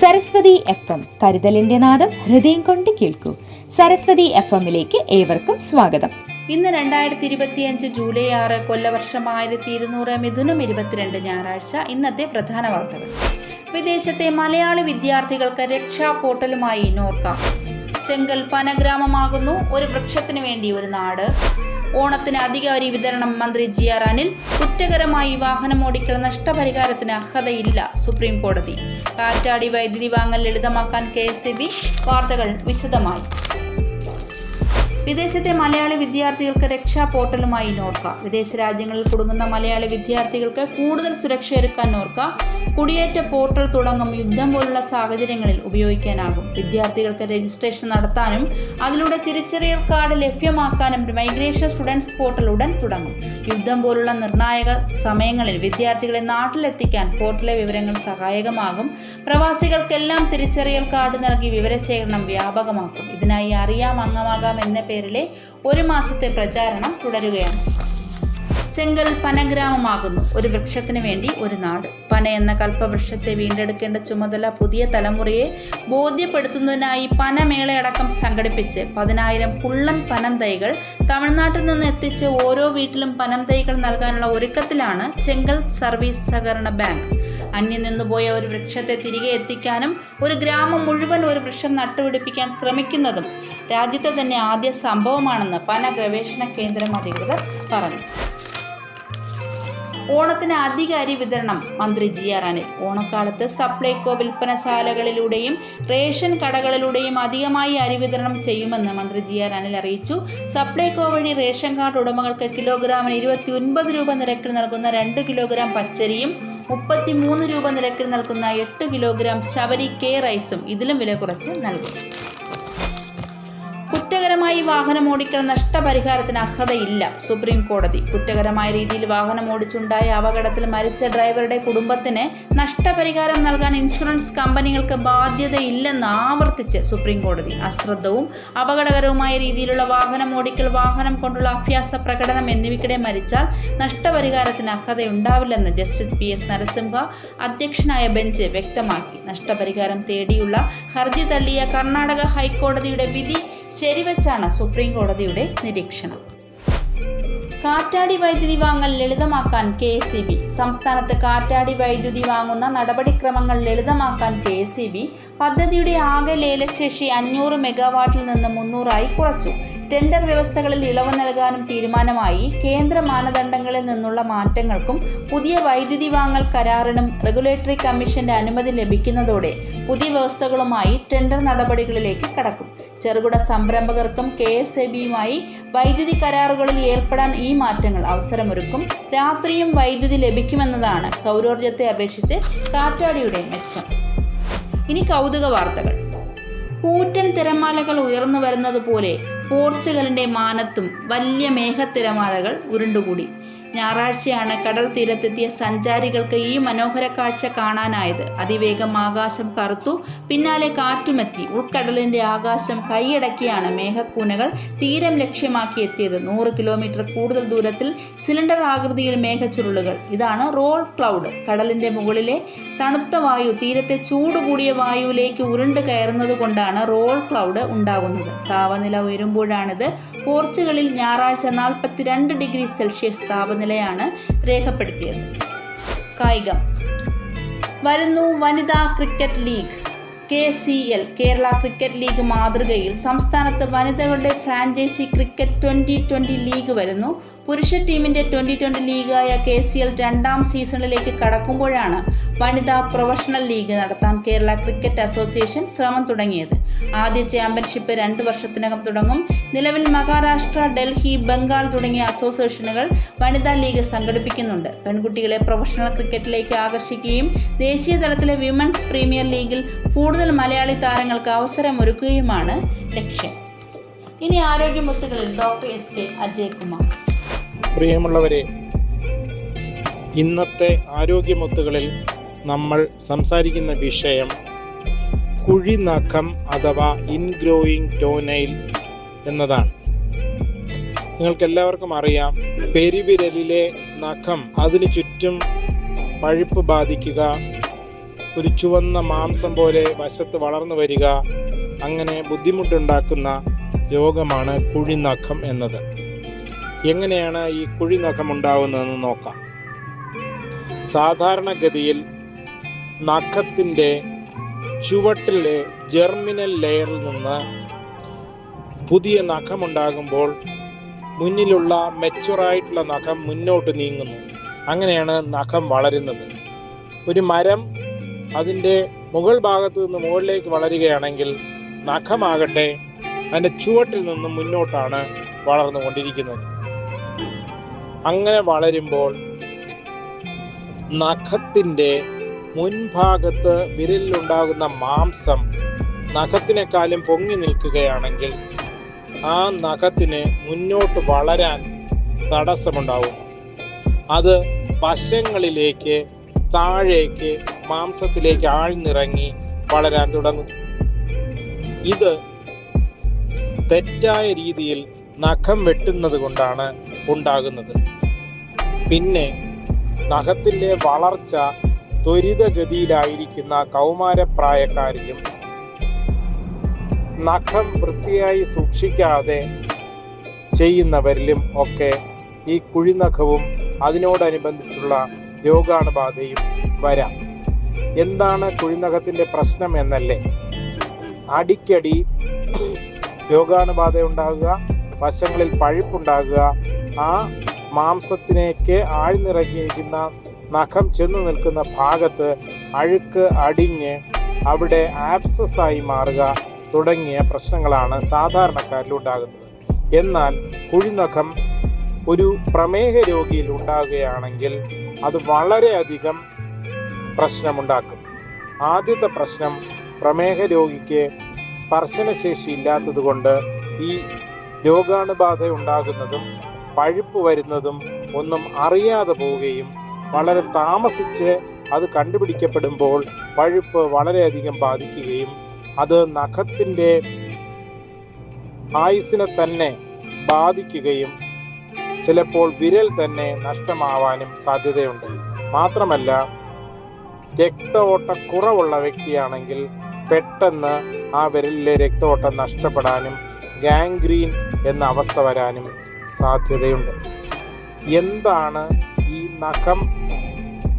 Saraswati F M കരുതലിന്റെ നാദം ഹൃദയം കൊണ്ട് കേൾക്കൂ. സരസ്വതി എഫ് എമ്മിലേക്ക് ഏവർക്കും സ്വാഗതം. ഇന്ന് രണ്ടായിരത്തി ഇരുപത്തിയഞ്ച് ജൂലൈ ആറ് കൊല്ലവർഷം ആയിരത്തി ഇരുന്നൂറ് മിഥുനം ഇരുപത്തിരണ്ട് ഞായറാഴ്ച ഇന്നത്തെ പ്രധാന വാർത്തകൾ. വിദേശത്തെ മലയാളി വിദ്യാർത്ഥികൾക്ക് രക്ഷാ പോർട്ടലുമായി നോർക്ക. ചെങ്കൽ പനഗ്രാമമാകുന്നു. ഒരു വൃക്ഷത്തിനു വേണ്ടി ഒരു നാട്. ഓണത്തിന് അധിക അരി വിതരണം മന്ത്രി ജി ആർ അനിൽ. കുറ്റകരമായി വാഹനമോടിക്കൽ നഷ്ടപരിഹാരത്തിന് അർഹതയില്ല സുപ്രീം കോടതി. കാറ്റാടി വൈദ്യുതി വാങ്ങൽ ലളിതമാക്കാൻ കെ എസ് വാർത്തകൾ വിശദമായി. വിദേശത്തെ മലയാളി വിദ്യാർത്ഥികൾക്ക് രക്ഷാ പോർട്ടലുമായി നോർക്ക. വിദേശ രാജ്യങ്ങളിൽ കുടുങ്ങുന്ന മലയാളി വിദ്യാർത്ഥികൾക്ക് കൂടുതൽ സുരക്ഷയൊരുക്കാൻ നോർക്ക. കുടിയേറ്റ പോർട്ടൽ തുടങ്ങും യുദ്ധം പോലുള്ള സാഹചര്യങ്ങളിൽ ഉപയോഗിക്കാനാകും. വിദ്യാർത്ഥികൾക്ക് രജിസ്ട്രേഷൻ നടത്താനും അതിലൂടെ തിരിച്ചറിയൽ കാർഡ് ലഭ്യമാക്കാനും മൈഗ്രേഷൻ സ്റ്റുഡൻസ് പോർട്ടൽ ഉടൻ തുടങ്ങും. യുദ്ധം പോലുള്ള നിർണായക സമയങ്ങളിൽ വിദ്യാർത്ഥികളെ നാട്ടിലെത്തിക്കാൻ പോർട്ടലെ വിവരങ്ങൾ സഹായകമാകും. പ്രവാസികൾക്കെല്ലാം തിരിച്ചറിയൽ കാർഡ് നൽകി വിവരശേഖരണം വ്യാപകമാക്കും. ഇതിനായി അറിയാം അംഗമാകാം എന്ന പേരിലെ ഒരു മാസത്തെ പ്രചാരണം തുടരുകയാണ്. ചെങ്കൽ പനഗ്രാമമാകുന്നു. ഒരു വൃക്ഷത്തിന് വേണ്ടി ഒരു നാട്. പന എന്ന കൽപ്പവൃക്ഷത്തെ വീണ്ടെടുക്കേണ്ട ചുമതല പുതിയ തലമുറയെ ബോധ്യപ്പെടുത്തുന്നതിനായി പനമേളയടക്കം സംഘടിപ്പിച്ച് പതിനായിരം കുള്ളൻ പനം തൈകൾ തമിഴ്നാട്ടിൽ നിന്ന് എത്തിച്ച് ഓരോ വീട്ടിലും പനം തൈകൾ നൽകാനുള്ള ഒരുക്കത്തിലാണ് ചെങ്കൽ സർവീസ് സഹകരണ ബാങ്ക്. അന്യം നിന്നുപോയ ഒരു വൃക്ഷത്തെ തിരികെ എത്തിക്കാനും ഒരു ഗ്രാമം മുഴുവൻ ഒരു വൃക്ഷം നട്ടുപിടിപ്പിക്കാൻ ശ്രമിക്കുന്നതും രാജ്യത്തെ തന്നെ ആദ്യ സംഭവമാണെന്ന് പന ഗവേഷണ കേന്ദ്രം അധികൃതർ പറഞ്ഞു. ഓണത്തിന് അധികാരി വിതരണം. മന്ത്രി ജി ആർ അനിൽ. ഓണക്കാലത്ത് സപ്ലൈകോ വിൽപ്പനശാലകളിലൂടെയും റേഷൻ കടകളിലൂടെയും അധികമായി അരി വിതരണം ചെയ്യുമെന്ന് മന്ത്രി ജി ആർ അനിൽ അറിയിച്ചു. സപ്ലൈകോ വഴി റേഷൻ കാർഡ് ഉടമകൾക്ക് കിലോഗ്രാമിന് ഇരുപത്തി ഒൻപത് രൂപ നിരക്കിൽ നൽകുന്ന രണ്ട് കിലോഗ്രാം പച്ചരിയും മുപ്പത്തി മൂന്ന് രൂപ നിരക്കിൽ നൽകുന്ന എട്ട് കിലോഗ്രാം ശബരി കെ റൈസും ഇതിലും വില കുറച്ച് നൽകും. കുറ്റകരമായി വാഹനം ഓടിക്കൽ നഷ്ടപരിഹാരത്തിന് അർഹതയില്ല. സുപ്രീം കോടതി കുറ്റകരമായ രീതിയിൽ വാഹനം ഓടിച്ചുണ്ടായ അപകടത്തിൽ മരിച്ച ഡ്രൈവറുടെ കുടുംബത്തിന് നഷ്ടപരിഹാരം നൽകാൻ ഇൻഷുറൻസ് കമ്പനികൾക്ക് ബാധ്യതയില്ലെന്ന് ആവർത്തിച്ച് സുപ്രീം കോടതി. അശ്രദ്ധവും അപകടകരവുമായ രീതിയിലുള്ള വാഹനം ഓടിക്കൽ വാഹനം കൊണ്ടുള്ള അഭ്യാസ പ്രകടനം എന്നിവയ്ക്കിടെ മരിച്ചാൽ നഷ്ടപരിഹാരത്തിന് അർഹതയുണ്ടാവില്ലെന്ന് ജസ്റ്റിസ് പി എസ് നരസിംഹ അധ്യക്ഷനായ ബെഞ്ച് വ്യക്തമാക്കി. നഷ്ടപരിഹാരം തേടിയുള്ള ഹർജി തള്ളിയ കർണാടക ഹൈക്കോടതിയുടെ വിധി ശരിവെച്ചാണ് സുപ്രീം കോടതിയുടെ നിരീക്ഷണം. കാറ്റാടി വൈദ്യുതി വാങ്ങൽ ലളിതമാക്കാൻ കെ എസ് ഇ ബി. സംസ്ഥാനത്ത് കാറ്റാടി വൈദ്യുതി വാങ്ങുന്ന നടപടിക്രമങ്ങൾ ലളിതമാക്കാൻ കെ എസ് ഇ ബി പദ്ധതിയുടെ ആകെ ലേലശേഷി അഞ്ഞൂറ് മെഗാവാട്ടിൽ നിന്ന് മുന്നൂറായി കുറച്ചു. ടെൻഡർ വ്യവസ്ഥകളിൽ ഇളവ് നൽകാനും തീരുമാനമായി. കേന്ദ്ര മാനദണ്ഡങ്ങളിൽ നിന്നുള്ള മാറ്റങ്ങൾക്കും പുതിയ വൈദ്യുതി വാങ്ങൽ കരാറിനും റെഗുലേറ്ററി കമ്മീഷന്റെ അനുമതി ലഭിക്കുന്നതോടെ പുതിയ വ്യവസ്ഥകളുമായി ടെൻഡർ നടപടികളിലേക്ക് കടക്കും. ചെറുകിട സംരംഭകർക്കും കെ എസ് എ ബിയുമായി വൈദ്യുതി കരാറുകളിൽ ഏർപ്പെടാൻ ഈ മാറ്റങ്ങൾ അവസരമൊരുക്കും. രാത്രിയും വൈദ്യുതി ലഭിക്കുമെന്നതാണ് സൗരോർജത്തെ അപേക്ഷിച്ച് കാറ്റാടിയുടെ മെച്ചം. ഇനി കൗതുക വാർത്തകൾ. കൂറ്റൻ തിരമാലകൾ ഉയർന്നു വരുന്നത് പോലെ പോർച്ചുഗലിന്റെ മാനത്തും വലിയ മേഘത്തിരമാലകൾ ഉരുണ്ടുകൂടി. ഞായറാഴ്ചയാണ് കടൽ തീരത്തെത്തിയ സഞ്ചാരികൾക്ക് ഈ മനോഹര കാഴ്ച കാണാനായത്. അതിവേഗം ആകാശം കറുത്തു പിന്നാലെ കാറ്റുമെത്തി. ഉൾക്കടലിന്റെ ആകാശം കൈയടക്കിയാണ് മേഘക്കൂനകൾ തീരം ലക്ഷ്യമാക്കി എത്തിയത്. നൂറ് കിലോമീറ്റർ കൂടുതൽ ദൂരത്തിൽ സിലിണ്ടർ ആകൃതിയിൽ മേഘച്ചുരുളുകൾ. ഇതാണ് റോൾ ക്ലൗഡ്. കടലിന്റെ മുകളിലെ തണുത്ത വായു തീരത്തെ ചൂട് കൂടിയ വായുവിലേക്ക് ഉരുണ്ട് കയറുന്നത് കൊണ്ടാണ് റോൾ ക്ലൗഡ് ഉണ്ടാകുന്നത്. താപനില ഉയരുമ്പോഴാണിത്. പോർച്ചുഗലിൽ ഞായറാഴ്ച നാൽപ്പത്തിരണ്ട് ഡിഗ്രി സെൽഷ്യസ് താപനിലയാണ് രേഖപ്പെടുത്തിയത്. കായികം. വരുന്നു വനിതാ cricket league. K C L Kerala cricket league മാതൃകയിൽ സംസ്ഥാനത്ത് വനിതകളുടെ franchise cricket twenty twenty league വരുന്നു. പുരുഷ ടീമിന്റെ ട്വന്റി ട്വന്റി ലീഗായ കെ സി എൽ രണ്ടാം സീസണിലേക്ക് കടക്കുമ്പോഴാണ് വനിതാ പ്രൊഫഷണൽ ലീഗ് നടത്താൻ കേരള ക്രിക്കറ്റ് അസോസിയേഷൻ ശ്രമം തുടങ്ങിയത്. ആദ്യ ചാമ്പ്യൻഷിപ്പ് രണ്ട് വർഷത്തിനകം തുടങ്ങും. നിലവിൽ മഹാരാഷ്ട്ര ഡൽഹി ബംഗാൾ തുടങ്ങിയ അസോസിയേഷനുകൾ വനിതാ ലീഗ് സംഘടിപ്പിക്കുന്നുണ്ട്. പെൺകുട്ടികളെ പ്രൊഫഷണൽ ക്രിക്കറ്റിലേക്ക് ആകർഷിക്കുകയും ദേശീയ തലത്തിലെ വിമൻസ് പ്രീമിയർ ലീഗിൽ കൂടുതൽ മലയാളി താരങ്ങൾക്ക് അവസരം അവസരമൊരുക്കുകയുമാണ് ലക്ഷ്യം. ഇനി ആരോഗ്യമുത്തുകളിൽ doctor S K Ajay Kumar പ്രിയമുള്ളവരെ ഇന്നത്തെ ആരോഗ്യമുത്തുകളിൽ നമ്മൾ സംസാരിക്കുന്ന വിഷയം കുഴിനഖം അഥവാ ഇൻഗ്രോയിങ് ടോനൈൽ എന്നതാണ്. നിങ്ങൾക്കെല്ലാവർക്കും അറിയാം പെരുവിരലിലെ നഖം അതിനു ചുറ്റും പഴുപ്പ് ബാധിക്കുക ഒരു ചുവന്ന മാംസം പോലെ വശത്ത് വളർന്നു വരിക അങ്ങനെ ബുദ്ധിമുട്ടുണ്ടാക്കുന്ന രോഗമാണ് കുഴിനഖം എന്നത്. എങ്ങനെയാണ് ഈ കുഴിനഖം ഉണ്ടാവുന്നതെന്ന് നോക്കാം. സാധാരണഗതിയിൽ നഖത്തിന്റെ ചുവട്ടിലെ ജെർമിനൽ ലെയറിൽ നിന്ന് പുതിയ നഖമുണ്ടാകുമ്പോൾ മുന്നിലുള്ള മെച്ചുറായിട്ടുള്ള നഖം മുന്നോട്ട് നീങ്ങുന്നു. അങ്ങനെയാണ് നഖം വളരുന്നത്. ഒരു മരം അതിന്റെ മുകൾ ഭാഗത്ത് നിന്ന് മുകളിലേക്ക് വളരുകയാണെങ്കിൽ നഖമാകട്ടെ അതിന്റെ ചുവട്ടിൽ നിന്ന് മുന്നോട്ടാണ് വളർന്നുകൊണ്ടിരിക്കുന്നത്. അങ്ങനെ വളരുമ്പോൾ നഖത്തിന്റെ മുൻഭാഗത്ത് വിരലിലുണ്ടാകുന്ന മാംസം നഖത്തിനേക്കാളും പൊങ്ങി നിൽക്കുകയാണെങ്കിൽ ആ നഖത്തിന് മുന്നോട്ട് വളരാൻ തടസ്സമുണ്ടാവും. അത് വശങ്ങളിലേക്ക് താഴേക്ക് മാംസത്തിലേക്ക് ആഴ്ന്നിറങ്ങി വളരാൻ തുടങ്ങും ഇത് തെറ്റായ രീതിയിൽ നഖം വെട്ടുന്നത് കൊണ്ടാണ് ഉണ്ടാകുന്നത്. പിന്നെ നഖത്തിന്റെ വളർച്ച ത്വരിതഗതിയിലായിരിക്കുന്ന കൗമാരപ്രായക്കാരിലും നഖം വൃത്തിയായി സൂക്ഷിക്കാതെ ചെയ്യുന്നവരിലും ഒക്കെ ഈ കുഴിനഖവും അതിനോടനുബന്ധിച്ചുള്ള രോഗാണുബാധയും വരാം. എന്താണ് കുഴിനഖത്തിന്റെ പ്രശ്നം എന്നല്ലേ? അടിക്കടി രോഗാണുബാധ ഉണ്ടാകുക വശങ്ങളിൽ പഴുപ്പുണ്ടാകുക ആ മാംസത്തിലേക്ക് ആഴ്ന്നിറങ്ങിയിരിക്കുന്ന നഖം ചെന്നു നിൽക്കുന്ന ഭാഗത്ത് അഴുക്ക് അടിഞ്ഞ് അവിടെ ആപ്സസ് ആയി മാറുക തുടങ്ങിയ പ്രശ്നങ്ങളാണ് സാധാരണക്കാരിൽ ഉണ്ടാകുന്നത്. എന്നാൽ കുഴിനഖം ഒരു പ്രമേഹ രോഗിയിൽ ഉണ്ടാകുകയാണെങ്കിൽ അത് വളരെയധികം പ്രശ്നമുണ്ടാക്കും. ആദ്യത്തെ പ്രശ്നം പ്രമേഹ രോഗിക്ക് സ്പർശനശേഷി ഇല്ലാത്തത് കൊണ്ട് ഈ രോഗാണുബാധ ഉണ്ടാകുന്നതും പഴുപ്പ് വരുന്നതും ഒന്നും അറിയാതെ പോവുകയും വളരെ താമസിച്ച് അത് കണ്ടുപിടിക്കപ്പെടുമ്പോൾ പഴുപ്പ് വളരെയധികം ബാധിക്കുകയും അത് നഖത്തിന്റെ ആയുസിനെ തന്നെ ബാധിക്കുകയും ചിലപ്പോൾ വിരൽ തന്നെ നഷ്ടമാവാനും സാധ്യതയുണ്ട്. മാത്രമല്ല രക്ത ഓട്ട കുറവുള്ള വ്യക്തിയാണെങ്കിൽ പെട്ടെന്ന് ആ വിരലിലെ രക്തഓട്ടം നഷ്ടപ്പെടാനും ഗാംഗ്രീൻ എന്ന അവസ്ഥ വരാനും സാധ്യതയുണ്ട്. എന്താണ് ഈ നഖം?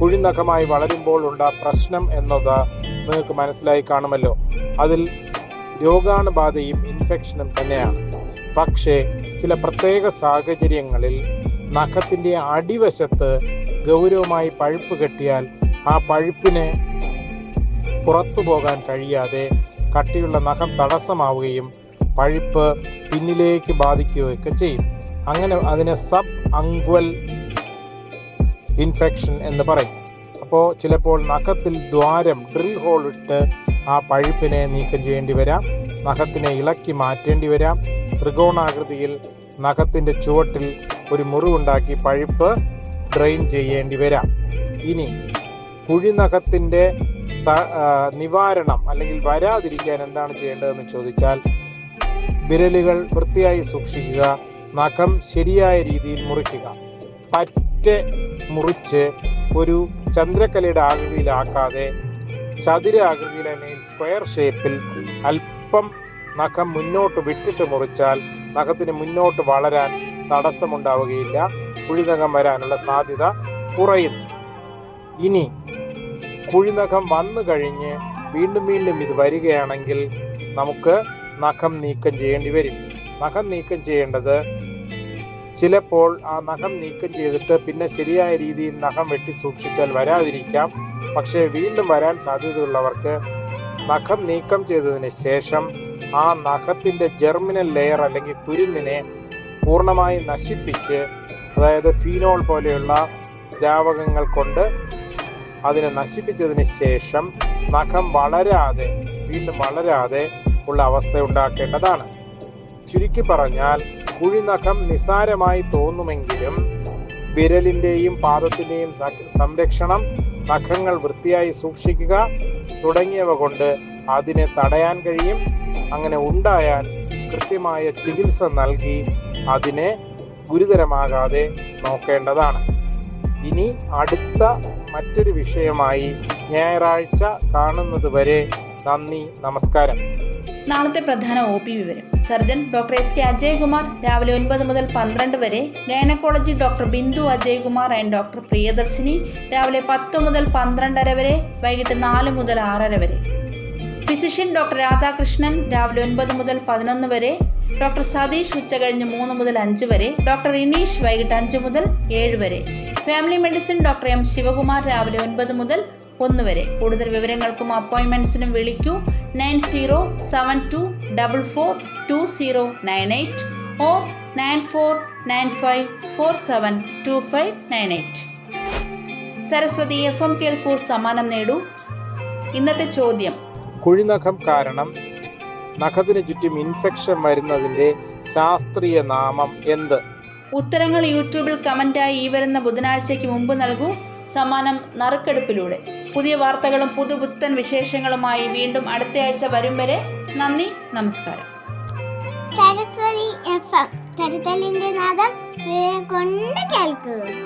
കുഴിനഖമായി വളരുമ്പോൾ ഉണ്ട പ്രശ്നം എന്നത് നിങ്ങൾക്ക് മനസ്സിലായി കാണുമല്ലോ. അതിൽ രോഗാണുബാധയും ഇൻഫെക്ഷനും തന്നെയാണ്. പക്ഷേ ചില പ്രത്യേക സാഹചര്യങ്ങളിൽ നഖത്തിന്റെ അടിവശത്ത് ഗൗരവമായി പഴുപ്പ് കെട്ടിയാൽ ആ പഴുപ്പിനെ പുറത്തു പോകാൻ കഴിയാതെ കട്ടിയുള്ള നഖം തടസ്സമാവുകയും പഴുപ്പ് പിന്നിലേക്ക് ബാധിക്കുകയൊക്കെ ചെയ്യും. അങ്ങനെ അതിനെ സബ് അങ്ക്വൽ ഇൻഫെക്ഷൻ എന്ന് പറയും. അപ്പോൾ ചിലപ്പോൾ നഖത്തിൽ ദ്വാരം ഡ്രിൽ ഹോൾ ഇട്ട് ആ പഴുപ്പിനെ നീക്കം ചെയ്യേണ്ടി വരാം. നഖത്തിനെ ഇളക്കി മാറ്റേണ്ടി വരാം. ത്രികോണാകൃതിയിൽ നഖത്തിന്റെ ചുവട്ടിൽ ഒരു മുറിവുണ്ടാക്കി പഴുപ്പ് ഡ്രെയിൻ ചെയ്യേണ്ടി വരാം. ഇനി കുഴിനഖത്തിന്റെ നിവാരണം അല്ലെങ്കിൽ വരാതിരിക്കാൻ എന്താണ് ചെയ്യേണ്ടതെന്ന് ചോദിച്ചാൽ വിരലുകൾ വൃത്തിയായി സൂക്ഷിക്കുക നഖം ശരിയായ രീതിയിൽ മുറിക്കുക. പറ്റ മുറിച്ച് ഒരു ചന്ദ്രക്കലയുടെ ആകൃതിയിലാക്കാതെ ചതുര ആകൃതിയിൽ അല്ലെങ്കിൽ സ്ക്വയർ ഷേപ്പിൽ അല്പം നഖം മുന്നോട്ട് വിട്ടിട്ട് മുറിച്ചാൽ നഖത്തിന് മുന്നോട്ട് വളരാൻ തടസ്സമുണ്ടാവുകയില്ല. കുഴിനഖം വരാനുള്ള സാധ്യത കുറയുന്നു. ഇനി കുഴിനഖം വന്നു കഴിഞ്ഞ് വീണ്ടും വീണ്ടും ഇത് വരികയാണെങ്കിൽ നമുക്ക് നഖം നീക്കം ചെയ്യേണ്ടി വരും. നഖം നീക്കം ചെയ്യേണ്ടത് ചിലപ്പോൾ ആ നഖം നീക്കം ചെയ്തിട്ട് പിന്നെ ശരിയായ രീതിയിൽ നഖം വെട്ടി സൂക്ഷിച്ചാൽ വരാതിരിക്കാം. പക്ഷേ വീണ്ടും വരാൻ സാധ്യതയുള്ളവർക്ക് നഖം നീക്കം ചെയ്തതിന് ശേഷം ആ നഖത്തിന്റെ ജെർമിനൽ ലെയർ അല്ലെങ്കിൽ കുരുന്നിനെ പൂർണമായി നശിപ്പിച്ച് അതായത് ഫീനോൾ പോലെയുള്ള ദ്രാവകങ്ങൾ കൊണ്ട് അതിനെ നശിപ്പിച്ചതിന് ശേഷം നഖം വളരാതെ വീണ്ടും വളരാതെ ഉള്ള അവസ്ഥ ഉണ്ടാക്കേണ്ടതാണ്. ചുരുക്കി പറഞ്ഞാൽ കുഴിനഖം നിസാരമായി തോന്നുമെങ്കിലും വിരലിന്റെയും പാദത്തിന്റെയും സംരക്ഷണം നഖങ്ങൾ വൃത്തിയായി സൂക്ഷിക്കുക തുടങ്ങിയവ കൊണ്ട് അതിനെ തടയാൻ കഴിയും. അങ്ങനെ ഉണ്ടായാൽ കൃത്യമായ ചികിത്സ നൽകി അതിനെ ഗുരുതരമാകാതെ നോക്കേണ്ടതാണ്. ഇനി അടുത്ത മറ്റൊരു വിഷയമായി ഞായറാഴ്ച കാണുന്നത് വരെ നന്ദി നമസ്കാരം. നാളത്തെ പ്രധാന ഒ പി വിവരം. Surgeon doctor S K Ajaykumar രാവിലെ ഒൻപത് മുതൽ പന്ത്രണ്ട് വരെ. Gynaecology doctor Bindu Ajaykumar and doctor Priyadarshini രാവിലെ പത്ത് മുതൽ പന്ത്രണ്ടര വരെ വൈകിട്ട് നാല് മുതൽ ആറര വരെ. ഫിസിഷ്യൻ ഡോക്ടർ രാധാകൃഷ്ണൻ രാവിലെ ഒൻപത് മുതൽ പതിനൊന്ന് വരെ. ഡോക്ടർ സതീഷ് ഉച്ചകഴിഞ്ഞ് മൂന്ന് മുതൽ അഞ്ച് വരെ. ഡോക്ടർ ഇനീഷ് വൈകിട്ട് അഞ്ച് മുതൽ ഏഴ് വരെ. Family medicine doctor M Sivakumar രാവിലെ ഒൻപത് മുതൽ ഒന്ന് വരെ. കൂടുതൽ വിവരങ്ങൾക്കും അപ്പോയിൻമെന്റ്സിനും വിളിക്കൂ. Nine zero seven two double four two zero nine eight or nine four nine five four seven two five nine eight. Saraswati F M കേൾക്കൂ. സമ്മാനം നേടൂ. ഇന്നത്തെ ചോദ്യം. കുഴിനഖം കാരണം നഖത്തിന് ചുറ്റും ഇൻഫെക്ഷൻ വരുന്നതിന്റെ ശാസ്ത്രീയ നാമം എന്ത്? ഉത്തരങ്ങൾ യൂട്യൂബിൽ കമന്റായി ഈ വരുന്ന ബുധനാഴ്ചയ്ക്ക് മുമ്പ് നൽകൂ. സമാനം നറുക്കെടുപ്പിലൂടെ. പുതിയ വാർത്തകളും പുതുപുത്തൻ വിശേഷങ്ങളുമായി വീണ്ടും അടുത്തയാഴ്ച വരും വരെ നന്ദി നമസ്കാരം. Saraswati F M. കരുതലിന്റെ നാദം കൊണ്ട് കേൾക്കൂ